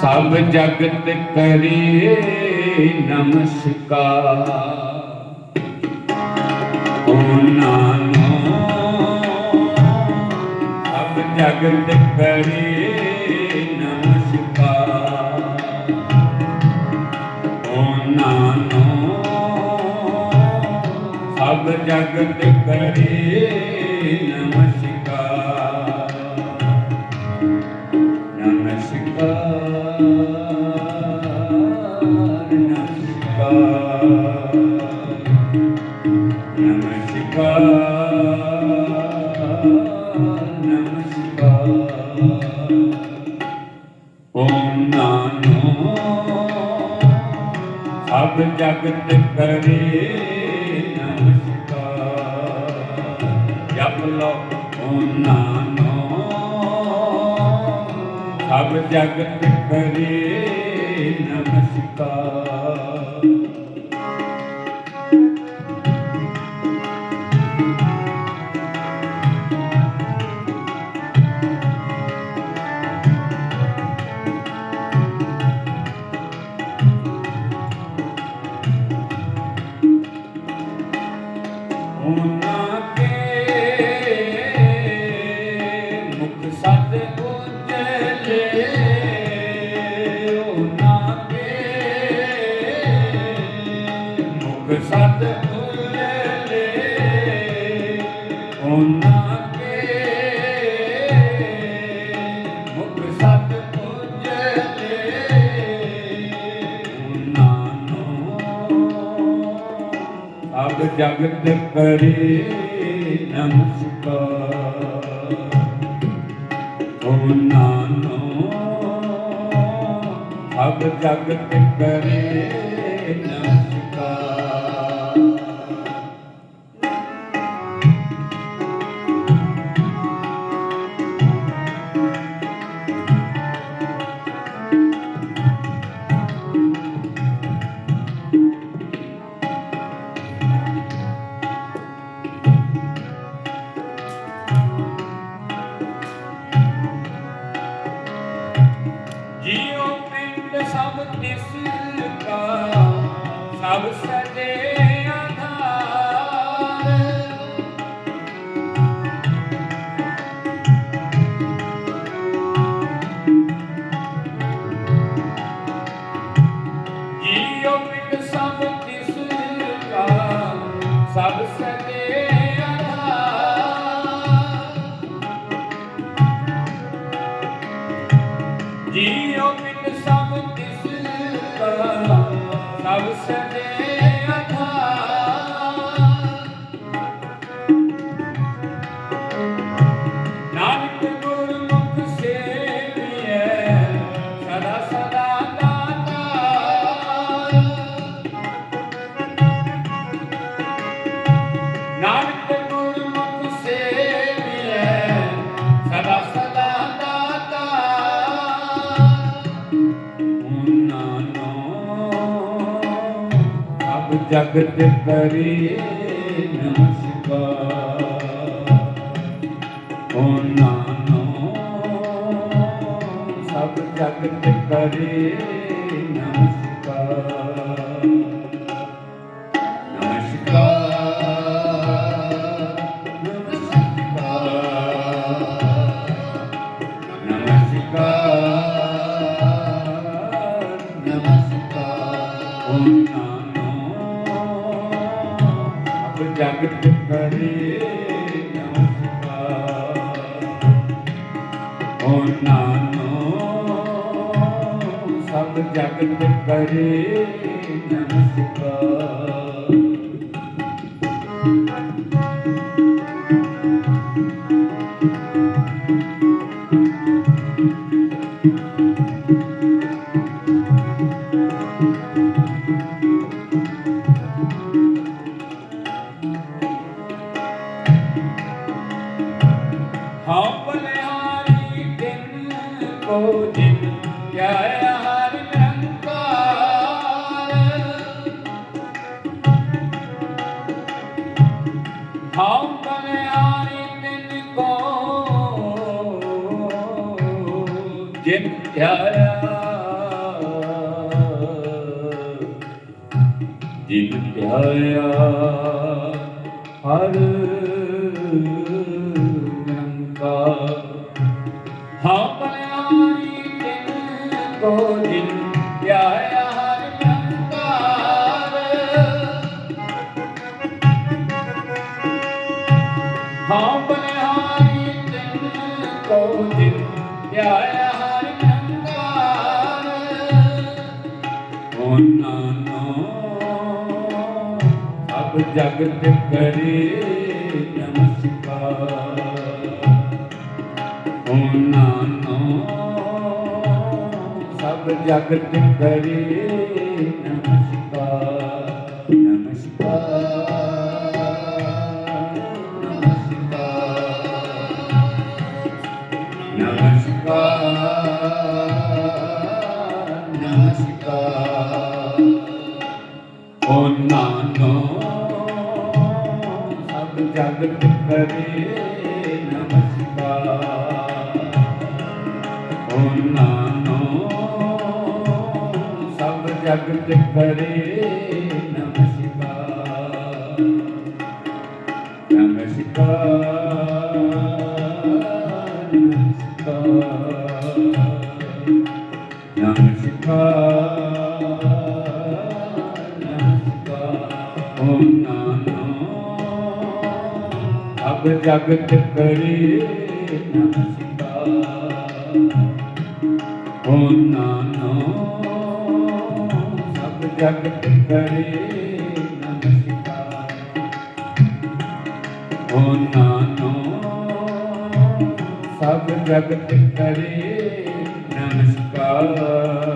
ਸਭ ਜਗਤ ਕਰੇ ਨਮਸਕਾਰ। ਓ ਨਾਨੋ ਸਭ ਜਗਤ ਕਰੇ ਨਮਸਕਾਰ। ਓ ਨਾਨੋ ਸਭ ਜਗਤ ਕਰੇ ਸਭ ਜਗਤ ਕਰੇ ਨਮਸਕਾਰ। ਜਪ ਲੋ ਓਮ ਨਾਨੋ। ਸਭ ਜਗਤ ਕਰੇ ਨਮਸਕਾਰ। ਜਗਤ ਕਰੇ ਨਮਸਕਾਰ ਓ ਨਾਨੋ ਅਬ ਜਗਤ ਕਰੇ ਨਮਸਕਾਰ ਸਭ ਸਜੇ ਅਬ ਜਗਤ ਕਰੇ ਨਮਸਕਾਰ। ਉਹਨਾਂ ਨੂੰ ਸਭ ਜਗਤ ਕਰੇ ਨਮਸਕਾਰ। ਸਭ ਜਗਤ ਕਰੇ ਨਮਸਕਾਰ। ਹਾਂ ਬਲਿਹਾਰੀ ਦਿਨ ਕੋ ਜਿਨ ਕਿਆ ਹਰ ਨਿਰੰਕਾਰ ਹਾਂ ਬਲਿਹਾਰੀ ਜਿਨ ਧਿਆਇਆ ਹਰ ਹਾਂ ਬਲਿਹਾਰੀ ਜਿਨ ਕੋ ਜਿਨ ਧਿਆਇਆ ਹਰਿ ਨਿਰੰਕਾਰ ਉਹਨਾਂ ਨੂੰ ਸਭ ਜਗਤ ਕਰੇ ਨਮਸਕਾਰ। ਉਹਨਾਂ ਨੂੰ ਸਭ ਜਗਤ ਕਰੇ ਨਮਸਕਾਰ ਨਮਸਕਾਰ ਓ ਸਭ ਜਗਤ ਕਰੇ ਨਮਸਕਾਰ। ਓ ਨਾਨੋ ਸਭ ਜਗਤ ਕਰੇ ਅਬ ਜਗਤ ਕਰੇ ਨਮਸਕਾਰ ਓ ਨਾਨੋ ਸਭ ਜਗਤ ਕਰੇ ਨਮਸਕਾਰ ਓ ਨਾਨੋ, ਸਭ ਜਗਤ ਕਰੇ Amen.